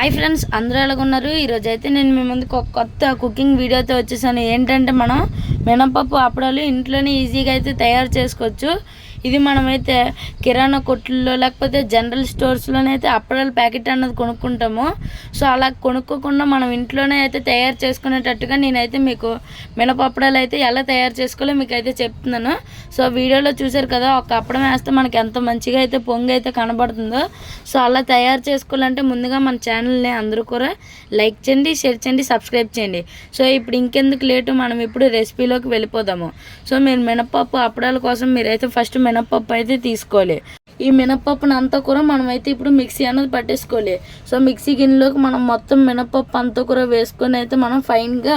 Hi friends అందరూ ఎలాగున్నారు? ఈరోజు అయితే నేను మీ ముందుకు ఒక కొత్త కుకింగ్ వీడియోతో వచ్చేసాను. ఏంటంటే మనం మినపప్పు అప్పడాలు ఇంట్లోనే ఈజీగా అయితే తయారు చేసుకోవచ్చు. ఇది మనమైతే కిరాణా కొట్లలో లేకపోతే జనరల్ స్టోర్స్లోనైతే అప్పడాల ప్యాకెట్ అన్నది కొనుక్కుంటాము. సో అలా కొనుక్కోకుండా మనం ఇంట్లోనే అయితే తయారు చేసుకునేటట్టుగా నేనైతే మీకు మినపప్పడాలు అయితే ఎలా తయారు చేసుకోవాలో మీకు అయితే చెప్తున్నాను. సో వీడియోలో చూసారు కదా ఒక అప్పడం వేస్తే మనకి ఎంత మంచిగా అయితే పొంగి అయితే కనబడుతుందో. సో అలా తయారు చేసుకోవాలంటే ముందుగా మన ఛానల్ని అందరూ కూడా లైక్ చేయండి షేర్ చేయండి సబ్స్క్రైబ్ చేయండి. సో ఇప్పుడు ఇంకెందుకు లేటు మనం ఇప్పుడు రెసిపీలోకి వెళ్ళిపోదాము. సో మీరు మినపప్పు అప్పడాల కోసం మీరైతే ఫస్ట్ మినపప్పు అయితే తీసుకోవాలి ఈ మినపప్పును అంతా కూడా మనమైతే ఇప్పుడు మిక్సీ అనేది పట్టేసుకోవాలి. సో మిక్సీ గిన్నెలోకి మనం మొత్తం మినపప్పు అంతా కూడా వేసుకొని అయితే మనం ఫైన్గా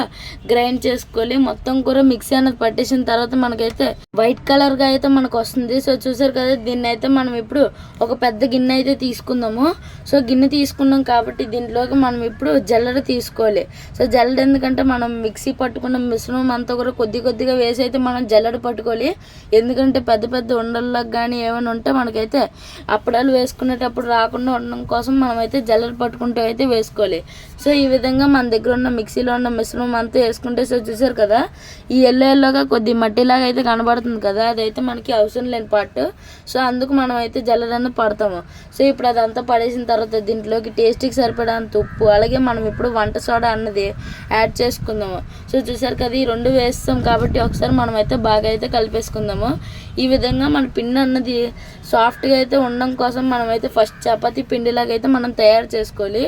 గ్రైండ్ చేసుకోవాలి. మొత్తం కూడా మిక్సీ అనేది పట్టేసిన తర్వాత మనకైతే వైట్ కలర్గా అయితే మనకు వస్తుంది. సో చూసారు కదా దీన్ని అయితే మనం ఇప్పుడు ఒక పెద్ద గిన్నె అయితే తీసుకుందాము. సో గిన్నె తీసుకున్నాం కాబట్టి దీంట్లోకి మనం ఇప్పుడు జల్లెడ తీసుకోవాలి. సో జల్లెడ ఎందుకంటే మనం మిక్సీ పట్టుకున్న మిశ్రమం అంతా కూడా కొద్ది కొద్దిగా వేసి అయితే మనం జల్లెడ పట్టుకోవాలి. ఎందుకంటే పెద్ద పెద్ద ఉండల్లాగా కానీ ఏమైనా ఉంటే మనకైతే అప్పడాలు వేసుకునేటప్పుడు రాకుండా ఉండడం కోసం మనమైతే జల్లెడ పట్టుకుంటూ అయితే వేసుకోవాలి. సో ఈ విధంగా మన దగ్గర ఉన్న మిక్సీలో ఉన్న మిశ్రమం అంతా వేసుకుంటే సో చూసారు కదా ఈ ఎల్లో ఎల్లోగా కొద్ది మట్టిలాగా అయితే కనబడుతుంది కదా అదైతే మనకి అవసరం లేని పార్ట్. సో అందుకు మనం అయితే జల్లెడన్న పడతాము. సో ఇప్పుడు అదంతా పడేసిన తర్వాత దీంట్లోకి టేస్ట్కి సరిపడంత ఉప్పు అలాగే మనం ఇప్పుడు వంట సోడా అన్నది యాడ్ చేసుకుందాము. సో చూసారు కదా ఈ రెండు వేస్తాం కాబట్టి ఒకసారి మనం అయితే బాగా అయితే కలిపేసుకుందాము. ఈ విధంగా మన పిన్ అన్నది సాఫ్ట్ సాఫ్ట్గా అయితే ఉండడం కోసం మనమైతే ఫస్ట్ చపాతీ పిండిలాగా అయితే మనం తయారు చేసుకోవాలి.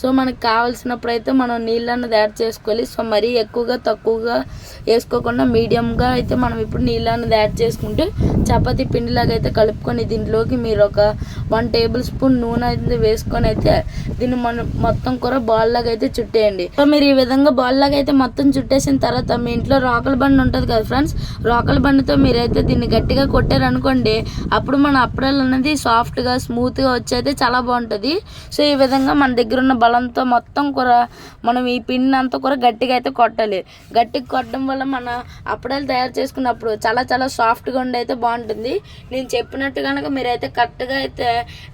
సో మనకు కావాల్సినప్పుడు అయితే మనం నీళ్ళు అన్నది యాడ్ చేసుకోవాలి. సో మరీ ఎక్కువగా తక్కువగా వేసుకోకుండా మీడియంగా అయితే మనం ఇప్పుడు నీళ్ళు అన్నది యాడ్ చేసుకుంటే చపాతీ పిండిలాగా అయితే కలుపుకొని దీంట్లోకి మీరు ఒక వన్ టేబుల్ స్పూన్ నూనె అయితే వేసుకొని అయితే దీన్ని మన మొత్తం కూడా బాల్ లాగా అయితే చుట్టేయండి. సో మీరు ఈ విధంగా బాల్ లాగా అయితే మొత్తం చుట్టేసిన తర్వాత మీ ఇంట్లో రోకల బండి ఉంటుంది కదా ఫ్రెండ్స్ రోకల బండితో మీరైతే దీన్ని గట్టిగా కొట్టారనుకోండి అప్పుడు మనం అప్పుడే మోడల్ అనేది సాఫ్ట్గా స్మూత్గా వచ్చి చాలా బాగుంటుంది. సో ఈ విధంగా మన దగ్గర ఉన్న బలంతో మొత్తం కూడా మనం ఈ పిండిని అంతా కూడా గట్టిగా అయితే కొట్టాలి. గట్టిగా కొట్టడం వల్ల మన అప్పడాలు తయారు చేసుకున్నప్పుడు చాలా చాలా సాఫ్ట్గా ఉండి అయితే బాగుంటుంది. నేను చెప్పినట్టు కనుక మీరైతే కరెక్ట్గా అయితే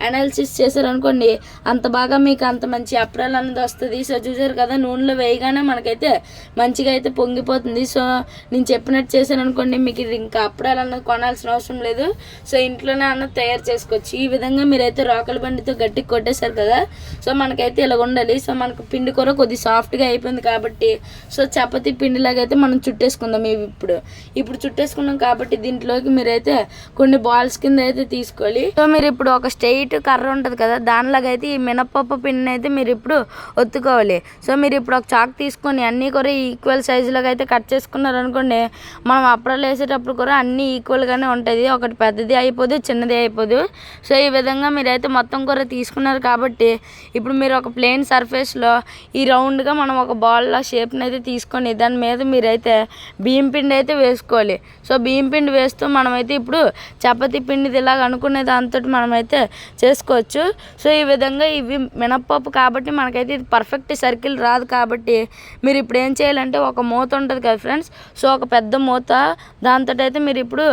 అనాలిసిస్ చేశారనుకోండి అంత బాగా మీకు అంత మంచి అప్పడాలు అనేది వస్తుంది. సో చూసారు కదా నూనెలో వేయగానే మనకైతే మంచిగా అయితే పొంగిపోతుంది. సో నేను చెప్పినట్టు చేశాను అనుకోండి మీకు ఇది ఇంకా అప్పడాలు అన్నది కొనాల్సిన అవసరం లేదు. సో ఇంట్లోనే అన్నది తయారు చేసుకోవచ్చు ఈ విధంగా మీరైతే రాకల బండితో గట్టిగా కొట్టేశారు కదా. సో మనకైతే ఇలా ఉండాలి. సో మనకు పిండి కూర కొద్ది సాఫ్ట్గా అయిపోయింది కాబట్టి సో చపాతీ పిండిలాగా అయితే మనం చుట్టేసుకుందాం ఇవి ఇప్పుడు. ఇప్పుడు చుట్టేసుకున్నాం కాబట్టి దీంట్లోకి మీరైతే కొన్ని బాల్స్ కింద అయితే తీసుకోవాలి. సో మీరు ఇప్పుడు ఒక స్ట్రైట్ కర్ర ఉంటుంది కదా దానిలాగా అయితే ఈ మినపప్పు పిండిని అయితే మీరు ఇప్పుడు ఒత్తుకోవాలి. సో మీరు ఇప్పుడు ఒక చాక్ తీసుకొని అన్నీ కూడా ఈక్వల్ సైజులాగా అయితే కట్ చేసుకున్నారు అనుకోండి మనం అప్పడాలు వేసేటప్పుడు కూడా అన్నీ ఈక్వల్గానే ఉంటుంది. ఒకటి పెద్దది అయిపోదు చిన్నది అయిపోదు. సో ఈ విధంగా మీరైతే మొత్తం కూర తీసుకున్నారు కాబట్టి ఇప్పుడు మీరు ఒక ప్లెయిన్ సర్ఫేస్లో ఈ రౌండ్గా మనం ఒక బాల్లో షేప్ని అయితే తీసుకొని దాని మీద మీరైతే బియ్యం పిండి అయితే వేసుకోవాలి. సో బియ్యం పిండి వేస్తూ మనమైతే ఇప్పుడు చపాతీ పిండిది ఇలాగ అనుకునే దాంతో మనమైతే చేసుకోవచ్చు. సో ఈ విధంగా ఇవి మినప్పప్పు కాబట్టి మనకైతే ఇది పర్ఫెక్ట్ సర్కిల్ రాదు కాబట్టి మీరు ఇప్పుడు ఏం చేయాలంటే ఒక మూత ఉంటుంది కదా ఫ్రెండ్స్ సో ఒక పెద్ద మూత దాంతో అయితే మీరు ఇప్పుడు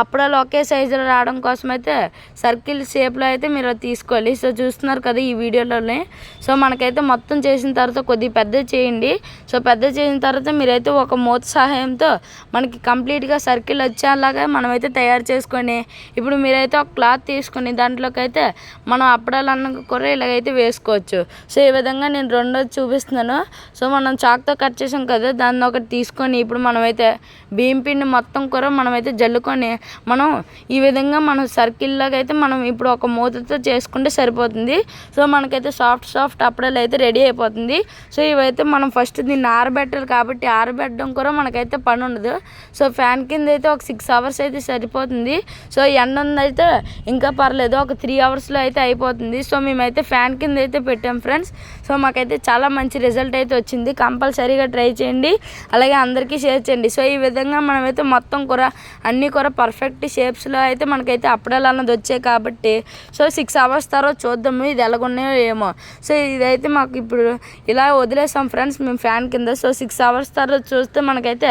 అప్పడాలు ఒకే సైజులో రావడం కోసం అయితే సర్కిల్ షేప్లో అయితే మీరు తీసుకోవాలి. సో చూస్తున్నారు కదా ఈ వీడియోలోనే. సో మనకైతే మొత్తం చేసిన తర్వాత కొద్దిగా పెద్ద చేయండి. సో పెద్ద చేసిన తర్వాత మీరైతే ఒక మూత సహాయంతో మనకి కంప్లీట్గా సర్కిల్ వచ్చేలాగా మనమైతే తయారు చేసుకొని ఇప్పుడు మీరైతే ఒక క్లాత్ తీసుకొని దాంట్లోకైతే మనం అప్పడాలన్న కూర ఇలాగైతే వేసుకోవచ్చు. సో ఈ విధంగా నేను రెండోది చూపిస్తున్నాను. సో మనం చాక్తో కట్ చేసాం కదా దాన్ని ఒకటి తీసుకొని ఇప్పుడు మనమైతే బియ్యం పిండి మొత్తం కూర మనమైతే జల్లుకొని మనం ఈ విధంగా మనం సర్కిల్ లాగా అయితే మనం ఇప్పుడు ఒక మూతతో చేసుకుంటే సరిపోతుంది. సో మనకైతే సాఫ్ట్ సాఫ్ట్ అప్పడాలు అయితే రెడీ అయిపోతుంది. సో ఇవైతే మనం ఫస్ట్ దీన్ని ఆరబెట్టాలి కాబట్టి ఆరబెట్టడం కూడా మనకైతే పని ఉండదు. సో ఫ్యాన్ కింద అయితే ఒక సిక్స్ అవర్స్ అయితే సరిపోతుంది. సో ఎండ ఉందైతే ఇంకా పర్లేదు ఒక త్రీ అవర్స్లో అయితే అయిపోతుంది. సో మేమైతే ఫ్యాన్ కింద అయితే పెట్టాం ఫ్రెండ్స్. సో మాకైతే చాలా మంచి రిజల్ట్ అయితే వచ్చింది. కంపల్సరీగా ట్రై చేయండి. అలాగే అందరికీ షేర్ చేయండి. సో ఈ విధంగా మనమైతే మొత్తం కూర అన్ని కూర పర్ఫెక్ట్ షేప్స్లో అయితే మనకైతే అప్పడాలు అన్నది వచ్చాయి కాబట్టి. సో సిక్స్ అవర్స్ తర్వాత చూద్దాము ఇది ఎలాగున్నాయో ఏమో. సో ఇదైతే మాకు ఇప్పుడు ఇలా వదిలేసాం ఫ్రెండ్స్ మేము ఫ్యాన్ కింద. సో సిక్స్ అవర్స్ తర్వాత చూస్తే మనకైతే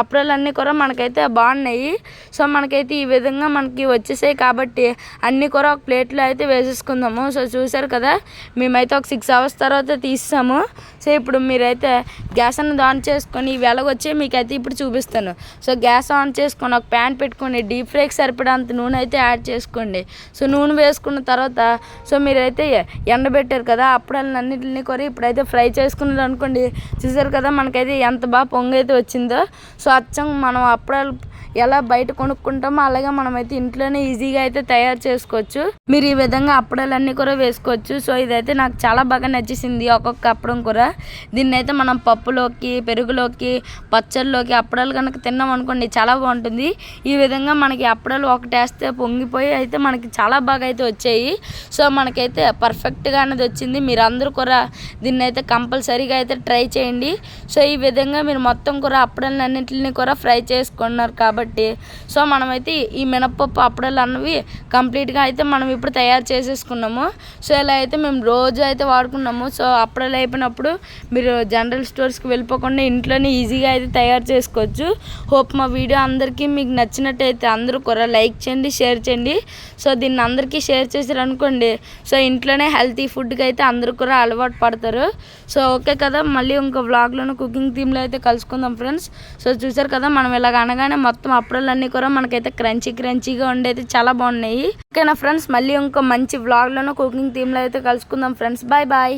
అప్రిల్ అన్నీ కూడా మనకైతే బాగున్నాయి. సో మనకైతే ఈ విధంగా మనకి వచ్చేసాయి కాబట్టి అన్నీ కూడా ఒక ప్లేట్లో అయితే వేసేసుకుందాము. సో చూసారు కదా మేమైతే ఒక సిక్స్ అవర్స్ తర్వాత తీసాము. సో ఇప్పుడు మీరైతే గ్యాస్ అన్నది ఆన్ చేసుకొని వెలగొచ్చే మీకైతే ఇప్పుడు చూపిస్తాను. సో గ్యాస్ ఆన్ చేసుకొని ఒక ప్యాన్ పెట్టుకొని డీప్ ఫ్రైకి సరిపడంత నూనె అయితే యాడ్ చేసుకోండి. సో నూనె వేసుకున్న తర్వాత సో మీరైతే ఎండబెట్టారు కదా అప్పుడన్నింటిని కూడా ఇప్పుడైతే ఫ్రై చేసుకున్నారు అనుకోండి చూసారు కదా మనకైతే ఎంత బాగా పొంగు అయితే వచ్చిందో. సో అచ్చం మనం అప్పుడాలు ఎలా బయట కొనుక్కుంటామో అలాగే మనమైతే ఇంట్లోనే ఈజీగా అయితే తయారు చేసుకోవచ్చు. మీరు ఈ విధంగా అప్పడాలన్నీ కూడా వేసుకోవచ్చు. సో ఇదైతే నాకు చాలా బాగా నచ్చేసింది ఒక్కొక్క అప్పడం కూర దీన్ని అయితే మనం పప్పులోకి పెరుగులోకి పచ్చళ్ళలోకి అప్పడాలు కనుక తిన్నాం అనుకోండి చాలా బాగుంటుంది. ఈ విధంగా మనకి అప్పడాలు ఒకటి వేస్తే పొంగిపోయి అయితే మనకి చాలా బాగా అయితే వచ్చాయి. సో మనకైతే పర్ఫెక్ట్గా అనేది వచ్చింది. మీరు అందరూ కూడా దీన్ని అయితే కంపల్సరీగా అయితే ట్రై చేయండి. సో ఈ విధంగా మీరు మొత్తం కూడా అప్పడాలన్నింటిని కూడా ఫ్రై చేసుకున్నారు కాబట్టి సో మనమైతే ఈ మినప్పప్పు అప్పడాలు అన్నవి కంప్లీట్గా అయితే మనం ఇప్పుడు తయారు చేసేసుకున్నాము. సో ఇలా అయితే మేము రోజు అయితే వాడుకున్నాము. సో అప్పడాలు అయిపోయినప్పుడు మీరు జనరల్ స్టోర్స్కి వెళ్ళిపోకుండా ఇంట్లోనే ఈజీగా అయితే తయారు చేసుకోవచ్చు. హోప్ మా వీడియో అందరికీ మీకు నచ్చినట్టయితే అందరూ కూడా లైక్ చేయండి షేర్ చేయండి. సో దీన్ని అందరికీ షేర్ చేశారు అనుకోండి సో ఇంట్లోనే హెల్తీ ఫుడ్కి అయితే అందరూ కూడా అలవాటు పడతారు. సో ఓకే కదా మళ్ళీ ఇంకో వ్లాగ్లోనే కుకింగ్ థీమ్లో అయితే కలుసుకుందాం ఫ్రెండ్స్. సో చూసారు కదా మనం ఇలాగ అనగానే మొత్తం మొత్తం అప్పుడలన్నీ కూడా మనకైతే క్రంచీ క్రంచీగా ఉండేది. చాలా బాగున్నాయి. ఓకేనా ఫ్రెండ్స్? మళ్ళీ ఇంకో మంచి వ్లాగ్లోనూ కుకింగ్ థీమ్లో అయితే కలుసుకుందాం ఫ్రెండ్స్. Bye bye